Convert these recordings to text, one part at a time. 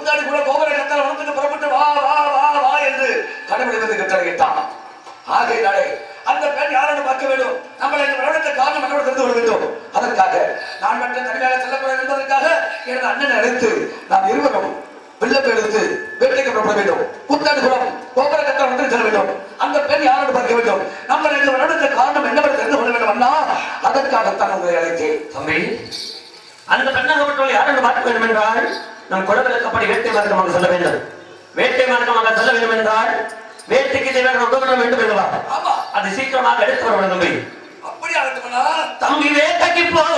உடனே கூட கோபுர கத்தால் வனத்துக்கு புறப்பட்டு வா வா வா வா என்று கடைபிடிப்பது கட்டளையிட்டான் ஆகையினாலே அந்த பெண் யாரென்று பார்க்க வேண்டும்? நம்மளை இந்த மரணத்தை காரணம் என்னோடு தெரிந்து கொள்ள வேண்டும். அதற்காக நான் மட்டும் தனியாக செல்லக்கூடாது என்பதற்காக எனது அண்ணனை அழைத்து நாம் இருவரும் வெள்ளத்தை எடுத்து வேட்டைக்கு புறப்பட வேண்டும். குத்தாடி குளம் கோபுர கத்தால் வந்து செல்ல வேண்டும். அந்த பெண் யாரென்று பார்க்க வேண்டும்? நம்மளை இந்த மரணத்தை காரணம் என்னவென்று தெரிந்து கொள்ள வேண்டும் அண்ணா. அதற்காகத்தான் உங்களை அழைத்தேன். தம்பி அந்த பெண்ணாகப்பட்டவள் மட்டும் என்று பார்க்க வேண்டும் என்றால் நம் குலவிலக்கப்படி வேட்டை மார்க்கமாக செல்ல வேண்டும். வேட்டை மார்க்கமாக செல்ல வேண்டும் என்றால் வேட்டைக்கு தேவையான உபகரணம் வேண்டும் ஆமா. அது சீக்கிரமாக எடுத்து வேண்டும். தம்பி அப்படி தம்பி வேட்டைக்கு போமாடா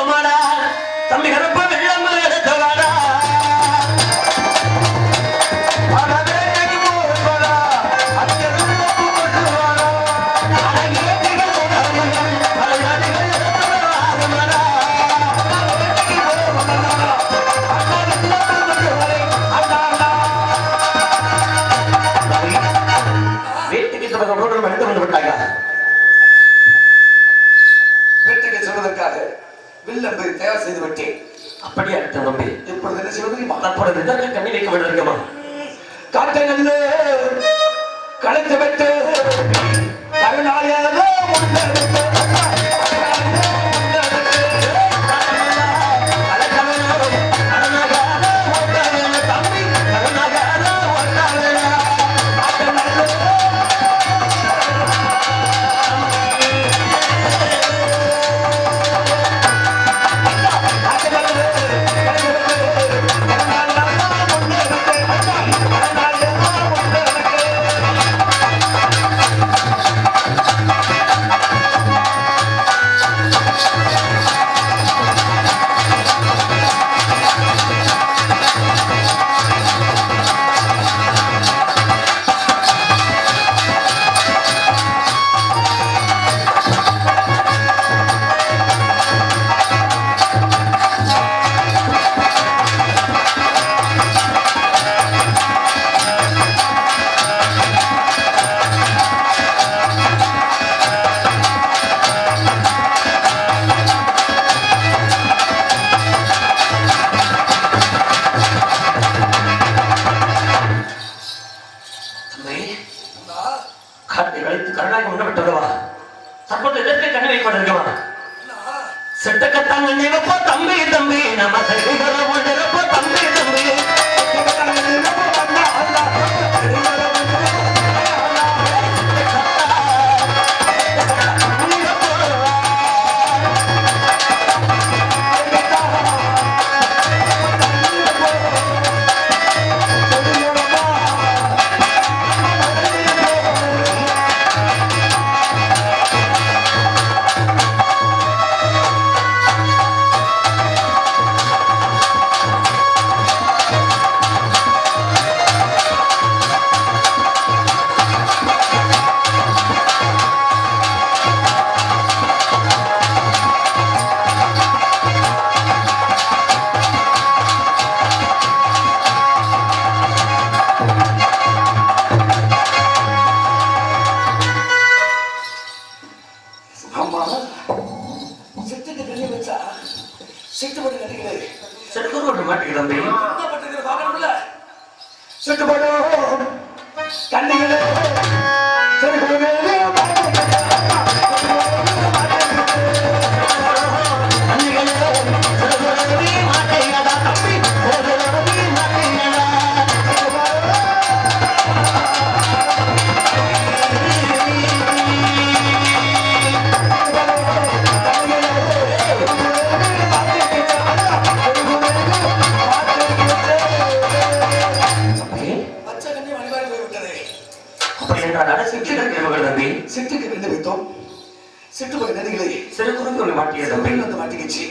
தம்பி செம்பில் வந்து மாட்டிக்கிச்சு.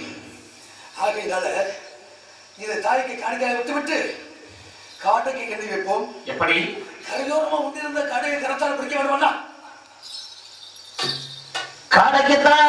ஆகையினால இதை தாய்க்கு காணிக்காய விட்டு விட்டு காட்டைக்கு கண்ணி வைப்போம். எப்படி? கரையோரமா உண்டிருந்த கடையை கரத்தால் பிடிக்க வேண்டுமா? காடைக்குத்தான்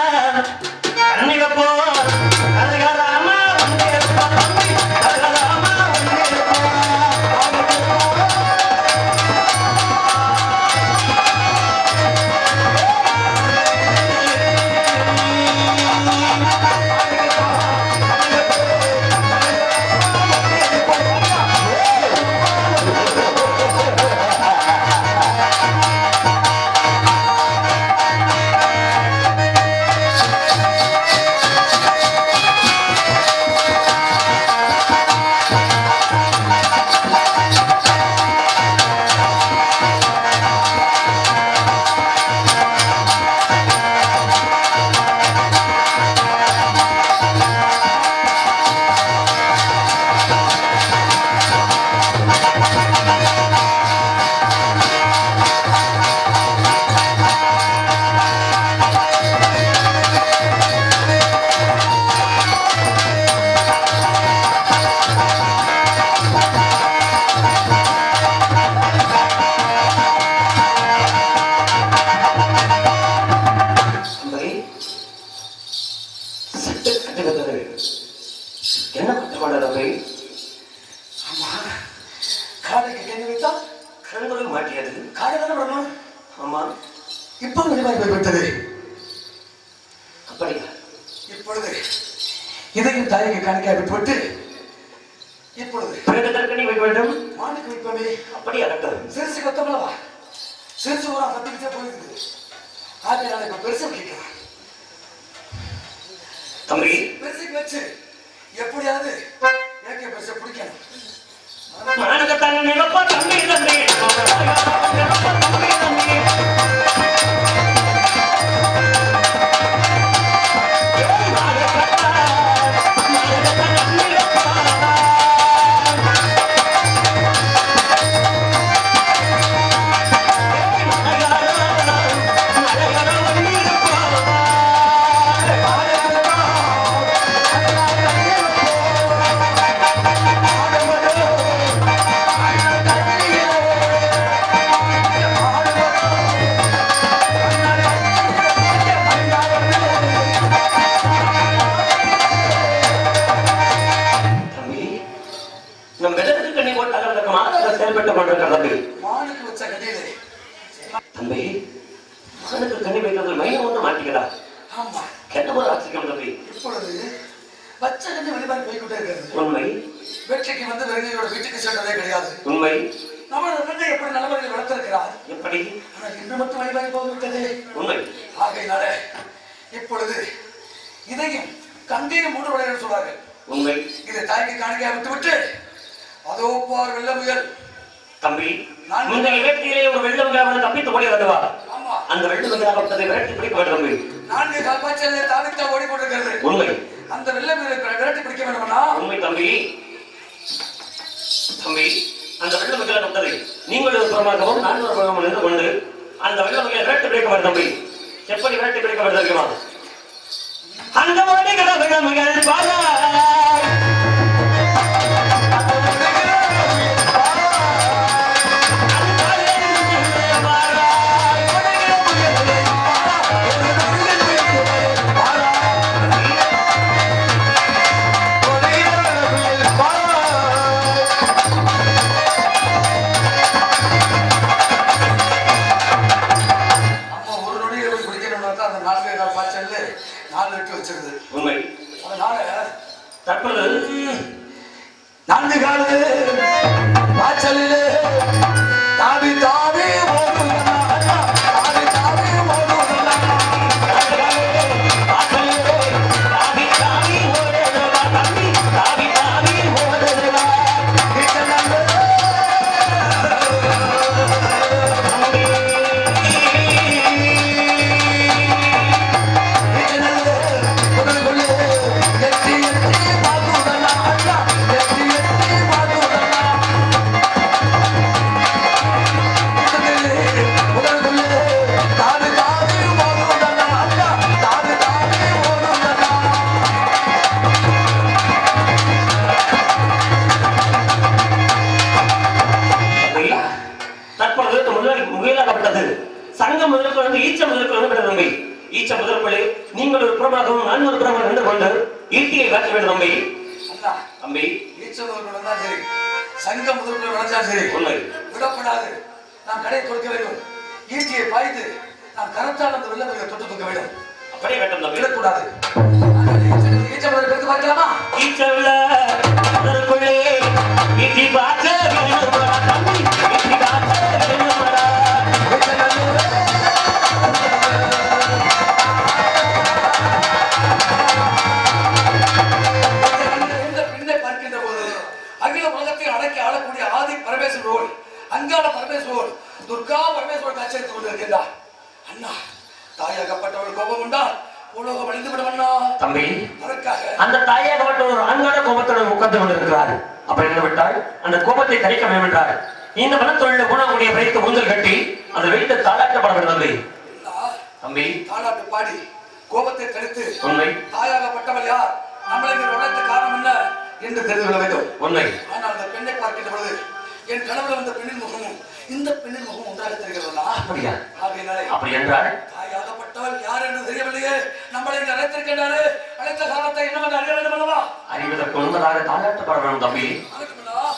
மாட்டியது காலை தானே வரணும் ஆமா. இப்போ வெளிவாய் போய்விட்டது அப்படியா? இப்பொழுது இதையும் தாய்க்கு காணிக்கை விட்டுவிட்டு இப்பொழுது பிறகு தற்கனி வைக்க வேண்டும்? மானுக்கு வைப்பமே அப்படியா கட்டது சிறுசு கொத்தமல்லவா சிறுசு ஊரா தப்பிக்கிட்டே போயிருக்குது. நான் இப்ப பெருசு கேட்கிறேன் தம்பி. பெருசுக்கு வச்சு எப்படியாவது ஏகே பெருசை பிடிக்கணும். மானகத்தாங்க நிலப்பா தம்பி தம்பி. கெட்ட ஆச்சரியம் தம்பி இப்பொழுது வச்ச கண்ணி வெளிவாய் போய்கிட்டே இருக்கிறது. உண்மை. வேட்டைக்கு வந்து வெறுங்கையோட வீட்டுக்கு சென்றதே கிடையாது. உண்மை. நம்ம வெங்கை எப்படி நல்லவர்கள் வளர்த்திருக்கிறார்? எப்படி? ஆனால் இன்று மட்டும் வெளிவாய் போய்விட்டதே. உண்மை. ஆகையினால இப்பொழுது இதையும் கந்தையும் மூன்று வளையல் சொல்றார்கள் உண்மை. இதை தாய்க்கு காணிக்கையா விட்டு விட்டு அதோ பார் வெள்ளமுயல் தம்பி முந்தைய வேட்டையிலே ஒரு வெள்ளம் வந்து தப்பித்து ஓடி வருவா ஆமா. அந்த வெள்ளம் விளையாடப்பட்டதை விரட்டி பிடிக்க வேண்டும் நான்கு கால்பாய்ச்சலே தாவித்தா ஓடிக்கொண்டிருக்கிறது உண்மை. அந்த வெள்ளமுயலை விரட்டி பிடிக்க வேண்டும்னா உண்மை தம்பி. தம்பி அந்த வெள்ளம் விளையாடப்பட்டதை நீங்கள் ஒரு புறமாகவும் நான் ஒரு புறமாகவும் நின்று கொண்டு அந்த வெள்ளம் விரட்டி பிடிக்க வேண்டும் தம்பி. எப்படி விரட்டி பிடிக்க வேண்டும் தெரியுமா? அந்த ஓடுகிற வெள்ளமுகள் பாராய் நான்கு காலு பாய்ச்சலிலே முதற்குள்ளே நீங்கள் ஒரு புறமாகவும் நான் ஒரு புறமாக நின்று கொண்டு ஈட்டியை காட்ட வேண்டும் தம்பி. தம்பி. சங்கம் முதல்வர் விளைஞ்சா சரி. உண்மை. விடப்படாது. நாம் கடையை கொடுக்க வேண்டும். ஈட்டியை பாய்ந்து நாம் கரத்தால் அந்த வெள்ளை தொட்டு தூக்க வேண்டும். அப்படியே கட்டும் தம்பி. விடக்கூடாது. ஈச்ச முதல் எடுத்து பார்க்கலாமா? ஈச்சவுல முதற்குள்ளே ஈட்டி பார்க்க இந்த மனத்தொழில் குணக்கூடிய வைத்து ஊஞ்சல் கட்டி அதை வைத்து தாளாட்டப்பட வேண்டும் தம்பி தம்பி. தாலாட்டு பாடி கோபத்தை தடுத்து உண்மை. தாயாகப்பட்டவள் யார்? நம்மளை நுழைத்த காரணம் என்ன என்று தெரிந்து கொள்ள வேண்டும். உண்மை. ஆனால் அந்த பெண்ணை பார்க்கின்ற பொழுது என் கனவுல வந்த பெண்ணின் முகமும் இந்த பெண்ணின் முகமும் ஒன்றாக தெரிகிறதா அப்படியா? ஆகையினாலே அப்படி என்றால்? தாயாகப்பட்டவள் யார் என்று தெரியவில்லையே. நம்மளை இங்கு அழைத்திருக்கின்றாரு. அழைத்த காலத்தை என்னவென்று அறிய வேண்டும் அல்லவா? அறிவதற்கு முன்பதாக தாலாட்டு பாட வேணும் தம்பி.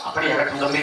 அப்படி இறக்கும் தம்பி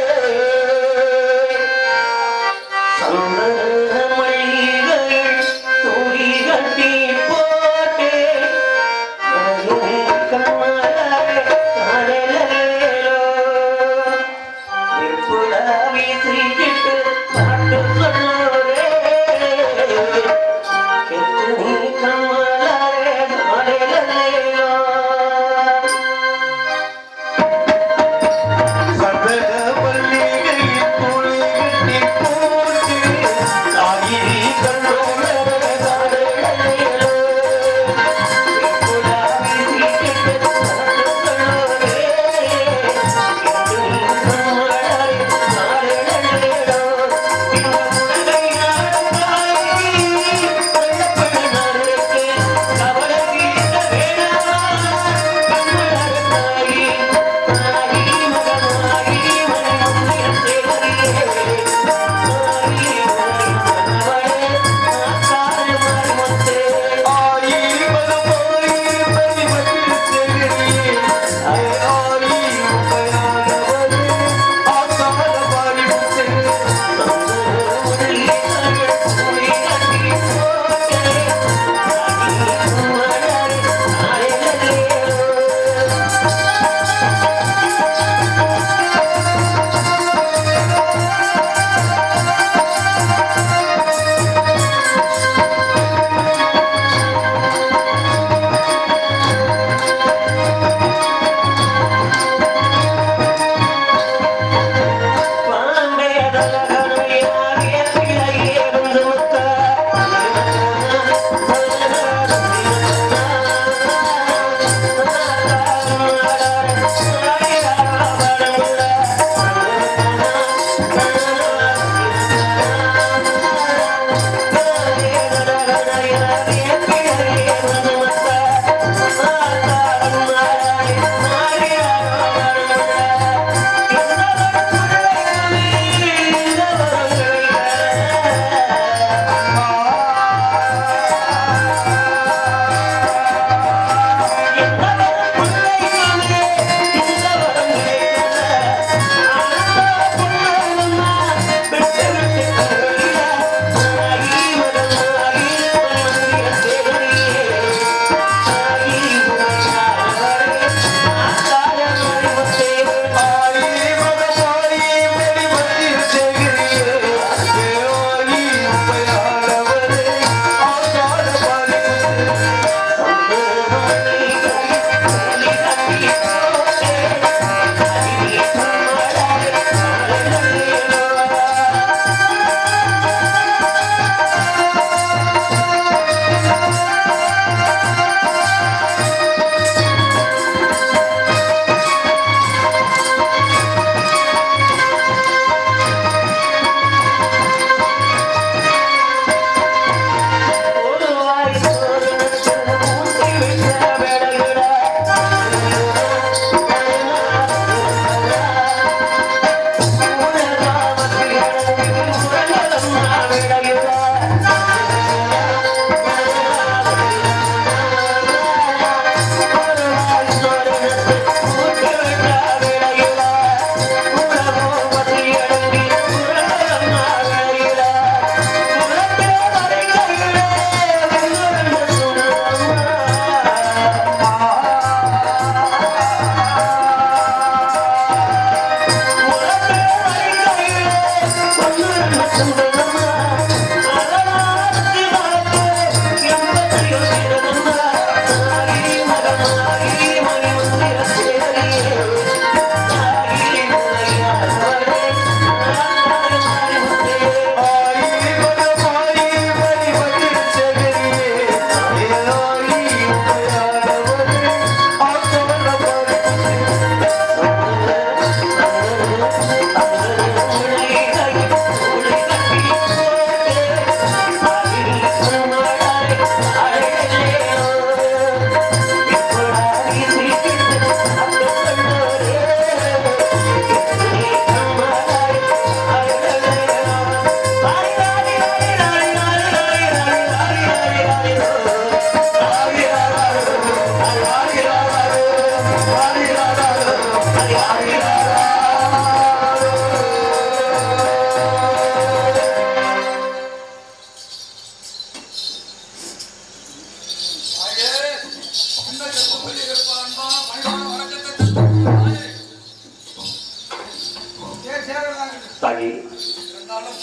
இருந்தாலும்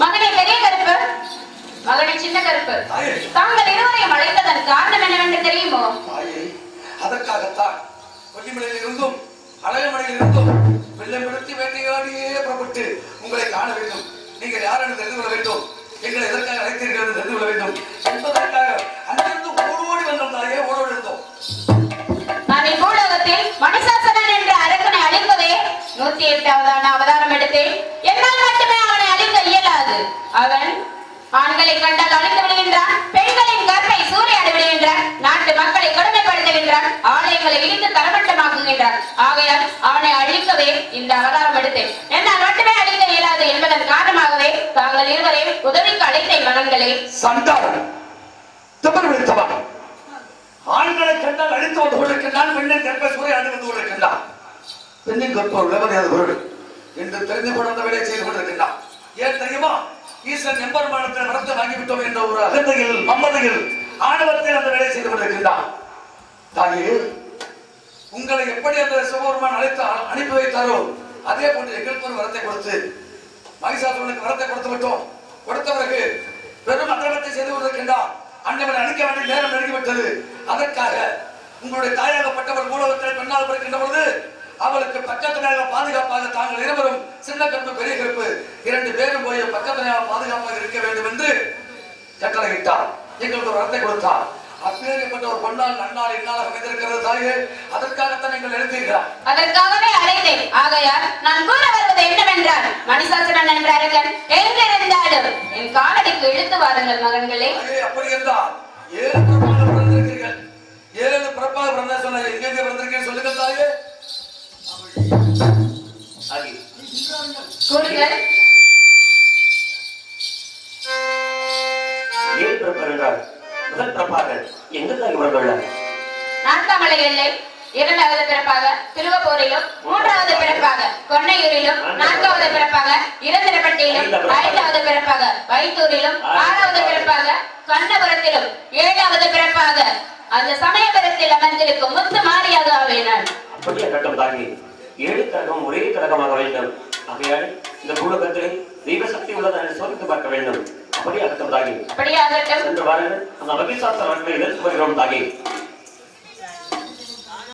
மகனே பெரிய கருப்பு மகனே சின்ன கருப்பு. தாங்கள் இருவரையும் அழைத்ததன் காரணம் என்னவென்று தெரியுமோ? தாயே, அதற்காகத்தான் கொல்லிமலையில் இருந்தும் அழகமலையில் இருந்தும் வெள்ளம் பிடித்து வேட்டையாடியே புறப்பட்டு உங்களை காண வேண்டும். நீங்கள் யார் என்று தெரிந்து கொள்ள வேண்டும்? எங்களை எதற்காக அழைத்தீர்கள் என்று தெரிந்து கொள்ள வேண்டும். என்பதற்காக அங்கிருந்து ஓடோடி வந்தோம் தாயே ஓடோடி இருந்தோம் நான் இப்பூலகத்தில் அழிப்பதே நூத்தி எட்டாவதான அவதாரம் எடுத்தேன் என்னால் மட்டுமே அவனை அழிக்க இயலாது. அவன் ஆண்களை கண்டால் அழித்து விடுகின்றான் பெண்களின் கற்பை சூறையாடி விடுகின்றான் நாட்டு மக்களை கொடுமைப்படுத்துகின்றான் ஆலயங்களை இடித்து தரமட்டமாக்குகின்றான். ஆகையால் அவனை அழிக்கவே இந்த அவதாரம் எடுத்தேன் என்னால் மட்டுமே அழிக்க இயலாது என்பதன் காரணமாகவே தாங்கள் இருவரையும் உதவிக்கு அழைத்த மகன்களே சண்டாளன் திமிர் பிடித்தவன் ஆண்களை கண்டால் அழித்து வந்து கொண்டிருக்கின்றான் பெண்ணின் கற்பை சூறையாடி வந்து கொண்டிருக்கின்றான். பெண்ணின் கற்பவர் உலகறியாத பொருள் என்று தெரிந்து கொண்டு அந்த வேலையை செய்து கொண்டிருக்கின்றான் ஏன் தெரியுமா ஈஸ்வரன் எம்பெருமானத்தில் வரத்தை வாங்கிவிட்டோம் என்ற ஒரு அகந்தையில் மம்மதையில் ஆணவத்தில் அந்த வேலையை செய்து கொண்டிருக்கின்றான் தாயே உங்களை எப்படி அந்த சிவபெருமான் அழைத்து அனுப்பி வைத்தாரோ அதே போன்று எங்களுக்கு ஒரு வரத்தை கொடுத்து மகிஷாசுரனுக்கு வரத்தை கொடுத்து விட்டோம் கொடுத்த பிறகு பெரும் அக்கிரமத்தை செய்து கொண்டிருக்கின்றான் அன்னவன் அழிக்க வேண்டிய நேரம் நெருங்கிவிட்டது அதற்காக உங்களுடைய தாயாகப்பட்டவர் மூலவத்தில் பெண்ணால் பிறக்கின்ற பொழுது அவளுக்கு பக்கத்தினாக பாதுகாப்பாக தாங்கள் இருவரும் சின்ன கருப்பு பெரிய கருப்பு இரண்டு பேரும் போய் பக்கத்தினாக பாதுகாப்பாக இருக்க வேண்டும் என்று கட்டளையிட்டார் எங்களுக்கு ஒரு வரத்தை கொடுத்தார் அப்பேற்பட்ட ஒரு பொன்னால் நன்னால் இந்நாள் அமைந்திருக்கிறது தாயே அதற்காகத்தான் நீங்கள் எழுத்தீர்களா அதற்காகவே அழைத்தேன். ஆகையால் நான் கூற வருவது என்னவென்றால் மணிசாசுரன் என்ற அரக்கன் எங்கிருந்தாலும் என் காலடிக்கு இழுத்து வாருங்கள் மகன்களே. அப்படி என்றால் ஏழு பிறப்பாக பிறந்திருக்கிறீர்கள். ஏழு பிறப்பாக பிறந்த சொன்ன எங்கெங்க பிறந்திருக்கீங்க சொல்லுங்க தாயே. கூறுங்கள் ஏன் பிறப்பார் என்றால் முதல் பிறப்பாக எங்க தாய் பிறந்துள்ளார் நான்காமலை எல்லை இரண்டாவது பிறப்பாக திருவப்பூரிலும் மூன்றாவது பிறப்பாக கொன்னையூரிலும் நான்காவது பிறப்பாக இரந்திரப்பட்டியிலும் ஐந்தாவது பிறப்பாக. வைத்தூரிலும் ஆறாவது பிறப்பாக கண்ணபுரத்திலும் ஏழாவது பிறப்பாக அந்த சமயபுரத்தில் அமர்ந்திருக்கும் முத்து மாரியாக ஆவேன் நான் அப்படியே கட்டம் தாகி ஏழு கழகம் ஒரே கழகமாக வேண்டும் ஆகையால் இந்த பூலகத்திலே தெய்வ சக்தி உள்ளதை சோதித்து பார்க்க வேண்டும். அப்படியே கட்டம் தாகி சென்று வாருங்கள். அந்த அபிசாஸ்திர வர்க்கத்தை எதிர்த்து வருகிறோம் தாகி.